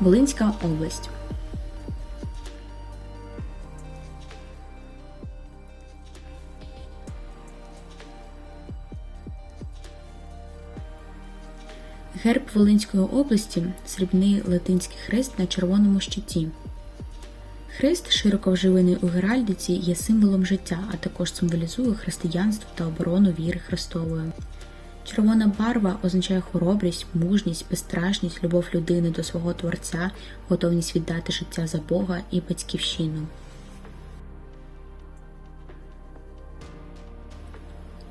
Волинська область. Герб Волинської області срібний латинський хрест на червоному щиті. Хрест, широко вживаний у Геральдиці, є символом життя, а також символізує християнство та оборону віри Христової. Червона барва означає хоробрість, мужність, безстрашність, любов людини до свого Творця, готовність віддати життя за Бога і батьківщину.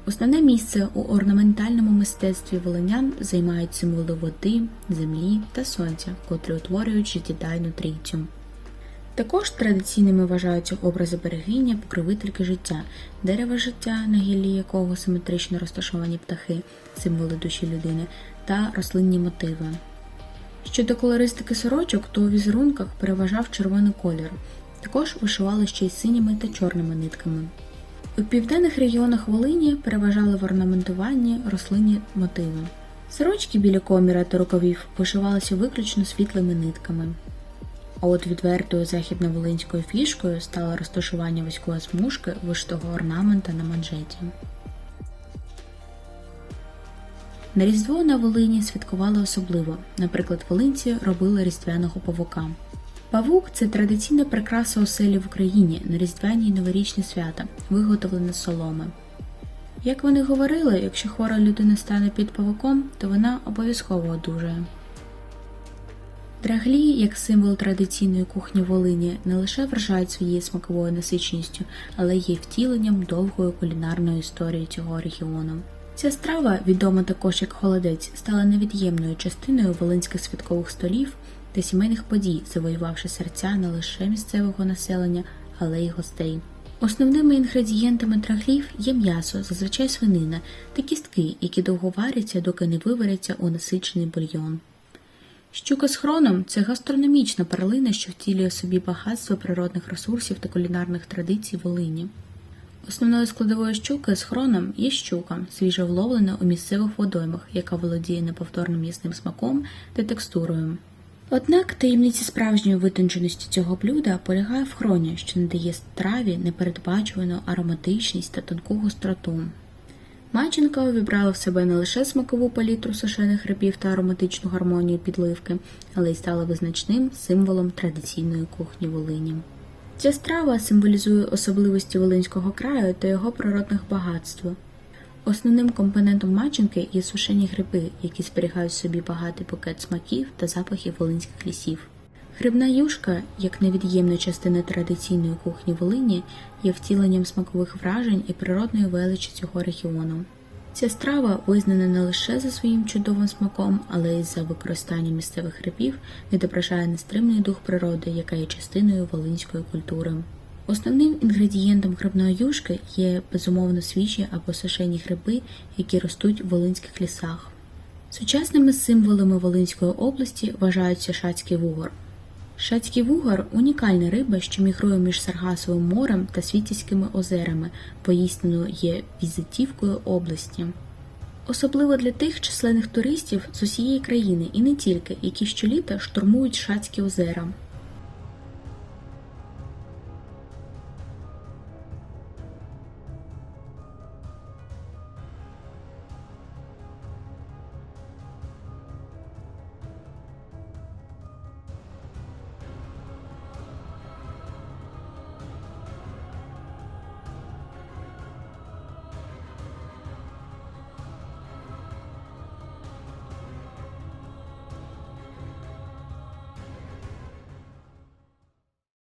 Основне місце у орнаментальному мистецтві волинян займають символи води, землі та сонця, котрі утворюють життєдайну трійцю. Також традиційними вважаються образи берегиня, покровительки життя, дерева життя, на гіллі якого симетрично розташовані птахи, символи душі людини, та рослинні мотиви. Щодо колористики сорочок, то у візерунках переважав червоний колір. Також вишивали ще й синіми та чорними нитками. У південних регіонах Волині переважали в орнаментуванні рослинні мотиви. Сорочки біля коміра та рукавів вишивалися виключно світлими нитками. А от відвертою західно-волинською фішкою стало розташування вузької смужки вишитого орнамента на манжеті. На Різдво на Волині святкували особливо. Наприклад, волинці робили різдвяного павука. Павук це традиційна прикраса оселі в Україні на різдвяні й новорічні свята, виготовлена з соломи. Як вони говорили, якщо хвора людина стане під павуком, то вона обов'язково одужає. Драглі, як символ традиційної кухні Волині, не лише вражають своєю смаковою насиченістю, але є втіленням довгої кулінарної історії цього регіону. Ця страва, відома також як холодець, стала невід'ємною частиною волинських святкових столів та сімейних подій, завоювавши серця не лише місцевого населення, але й гостей. Основними інгредієнтами драглів є м'ясо, зазвичай свинина, та кістки, які довго варяться, доки не виваряться у насичений бульйон. Щука з хроном це гастрономічна перлина, що втілює собі багатство природних ресурсів та кулінарних традицій Волині. Основною складовою щуки з хроном є щука, свіжо вловлена у місцевих водоймах, яка володіє неповторним м'ясним смаком та текстурою. Однак таємниця справжньої витонченості цього блюда полягає в хроні, що надає страві непередбачувану ароматичність та тонку гостроту. Маченка увібрала в себе не лише смакову палітру сушених грибів та ароматичну гармонію підливки, але й стала визначним символом традиційної кухні Волині. Ця страва символізує особливості Волинського краю та його природних багатств. Основним компонентом маченки є сушені гриби, які зберігають собі багатий букет смаків та запахів волинських лісів. Грибна юшка, як невід'ємна частина традиційної кухні Волині, є втіленням смакових вражень і природної величі цього регіону. Ця страва визнана не лише за своїм чудовим смаком, але й за використанням місцевих грибів, відображає нестримний дух природи, яка є частиною волинської культури. Основним інгредієнтом грибної юшки є безумовно свіжі або сушені гриби, які ростуть в волинських лісах. Сучасними символами Волинської області вважаються шацький вугор. Шацький вугар унікальна риба, що мігрує між Саргасовим морем та Світівськими озерами, поїстину є візитівкою області. Особливо для тих численних туристів з усієї країни і не тільки, які щоліта штурмують Шацькі озера.